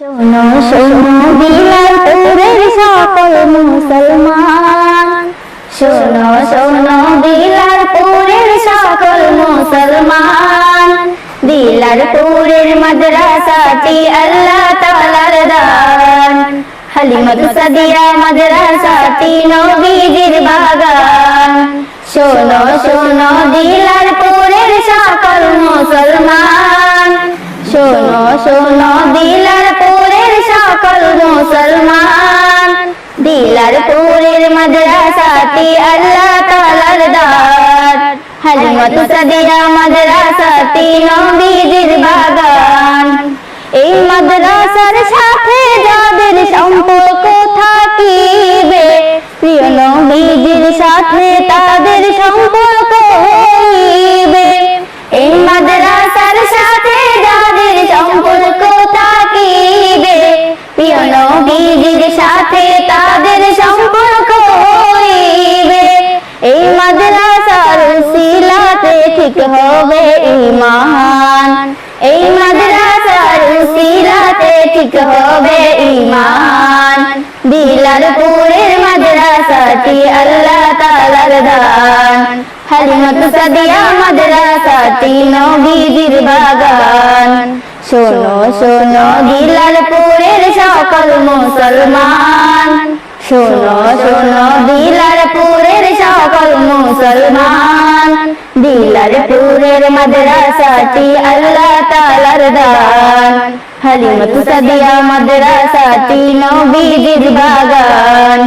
শোনো শোনো বিলালপুরের সকল মুসলমান শোনো শোনো বিলালপুরের সকল মুসলমান বিলালপুরের মাদ্রাসাটি আল্লাহ তাআলার দান হালিমাত সাদিয়া মাদ্রাসাটি নবীজির বাগান শোনো শোনো বিলালপুরের সকল মুসলমান শোনো শোনো দিলারপুরের দিলারপুরের মাদ্রাসাতে আল্লাহ তালার দান হালিমাতু সাদিয়া মাদ্রাসাতে নবীজির বাগান। এই মাদ্রাসার সাথে যাদের সাথে তাদের সম্পর্ক হইবে। এই মাদ্রাসার সিলাতে ঠিক হবে ইমান এই মাদ্রাসার সিলাতে ঠিক হবে ইমান দিলারপুরের মাদ্রাসাটি আল্লাহ দান। মাদ্রাসাটি বাগান। শোনো শোনো দিলারপুরের সকল মুসলমান। শোনো শোনো দিলারপুরের সকল মুসলমান। দিলারপুরের মাদ্রাসাটি আল্লাহ তাআলার দান। হালিমাতু সাদিয়া মাদ্রাসাটি নবীজির বাগান।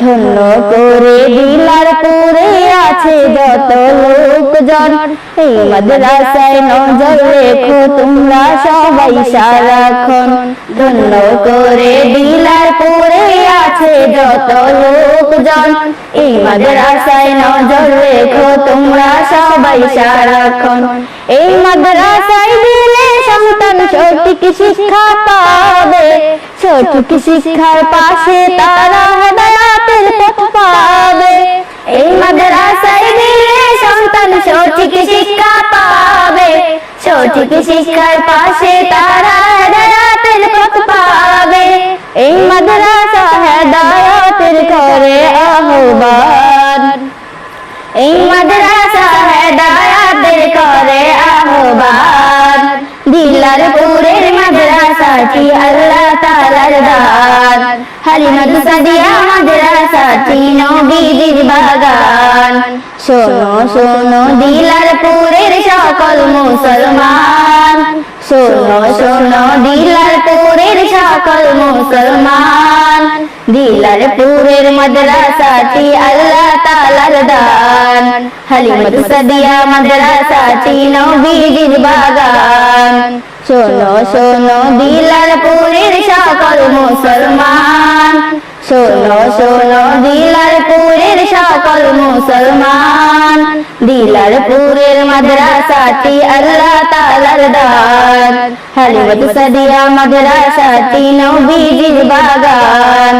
ধন্য করে দিলারপুরে আছে যত লোকজন এই মাদ্রাসায় নজর রেখো তোমরা সবাই সারাক্ষণ। ধন্য করে দিলারপুরে আছে যত লোকজন এই মাদ্রাসায় নজর রেখো তোমরা সবাই সারাক্ষণ। এই মাদ্রাসায় দিলে সন্তান সঠিক শিক্ষা পাবে। সঠিক শিক্ষার পাশে তারা হেদায়াতের পথ পাবে। সঠিক শিক্ষার পাশে তারা হেদায়াতের পথ পাবে এই মাদ্রাসা হেদায়াতের করে আহ্বান এই মাদ্রাসা হেদায়াতের করে আহ্বান দিলারপুরের মাদ্রাসাটি আল্লাহ তাআলার দান হালিমাতু সাদিয়া মাদ্রাসাটি নবীজির বাগান শোনো শোনো, দিলারপুরের সকল মুসলমান। শোনো শোনো, দিলারপুরের সকল মুসলমান। দিলারপুরের মাদ্রাসাটি আল্লাহ তাআলার দান। হালিমাতু সাদিয়া মাদ্রাসাটি নবীজির বাগান। শোনো শোনো, দিলারপুরের সকল মুসলমান। শোনো শোনো, দিলারপুরের সকল মুসলমান। দিলারপুরের মাদ্রাসাটি আল্লাহ তাআলার দান হালিমাতু সাদিয়া মাদ্রাসাটি নবীজির বাগান